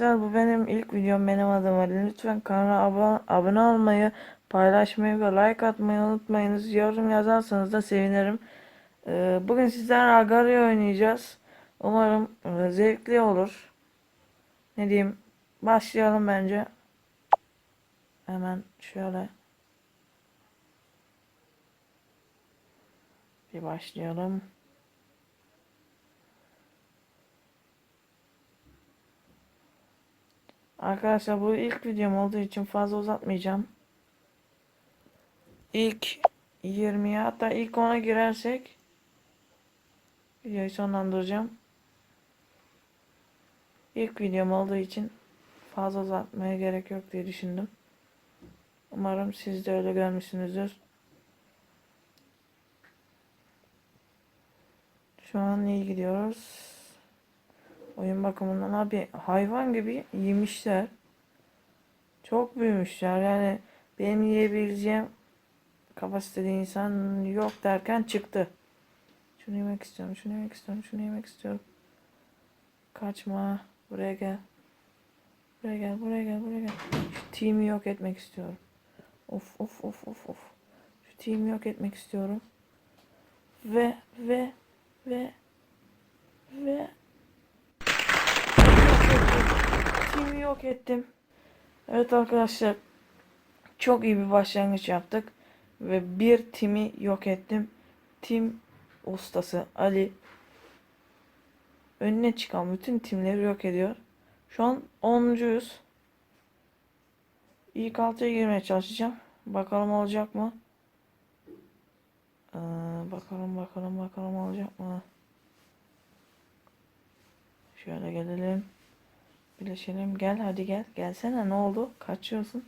arkadaşlar bu benim ilk videom benim adım Ali. Lütfen kanala abone, abone olmayı, paylaşmayı ve like atmayı unutmayınız. Yorum yazarsanız da sevinirim. Ee, bugün sizlerle Agario oynayacağız. Umarım e, zevkli olur. Ne diyeyim? Başlayalım bence. Hemen şöyle. Bir başlayalım. Arkadaşlar bu ilk videom olduğu için fazla uzatmayacağım. İlk 20'ye hatta ilk 10'a girersek videoyu sonlandıracağım. İlk videom olduğu için fazla uzatmaya gerek yok diye düşündüm. Umarım siz de öyle görmüşsünüzdür. Şu an iyi gidiyoruz. Oyun bakımından abi hayvan gibi yemişler. Çok büyümüşler. Yani benim yiyebileceğim kapasitede insan yok derken çıktı. Şunu yemek istiyorum, şunu yemek istiyorum, şunu yemek istiyorum. Kaçma. Buraya gel. Buraya gel, buraya gel, buraya gel. Şu team'i yok etmek istiyorum. Of of of of of. Şu team'i yok etmek istiyorum. Ve ve ve ve yok ettim. Evet arkadaşlar. Çok iyi bir başlangıç yaptık. Ve bir timi yok ettim. Tim ustası Ali önüne çıkan bütün timleri yok ediyor. Şu an 10'cuyuz. İlk 6'ya girmeye çalışacağım. Bakalım olacak mı? Ee, bakalım bakalım bakalım olacak mı? Şöyle gelelim. Birleşelim. Gel hadi gel. Gelsene ne oldu? Kaçıyorsun.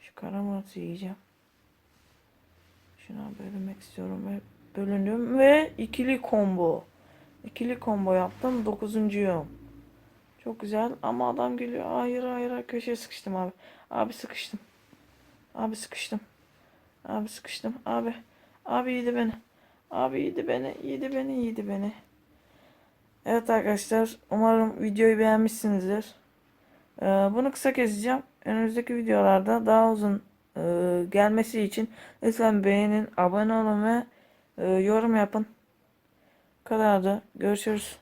Şu karamatı yiyeceğim. Şuna bölünmek istiyorum ve bölündüm ve ikili combo. İkili combo yaptım. Dokuzuncuyum. Çok güzel ama adam geliyor. Hayır hayır. köşeye sıkıştım abi. Abi sıkıştım. Abi sıkıştım. Abi sıkıştım. Abi. Abi yedi beni. Abi yedi beni. Yedi beni. Yedi beni. Evet arkadaşlar. Umarım videoyu beğenmişsinizdir. Ee, bunu kısa keseceğim. Önümüzdeki videolarda daha uzun e, gelmesi için lütfen beğenin, abone olun ve e, yorum yapın. Bu kadardı. Görüşürüz.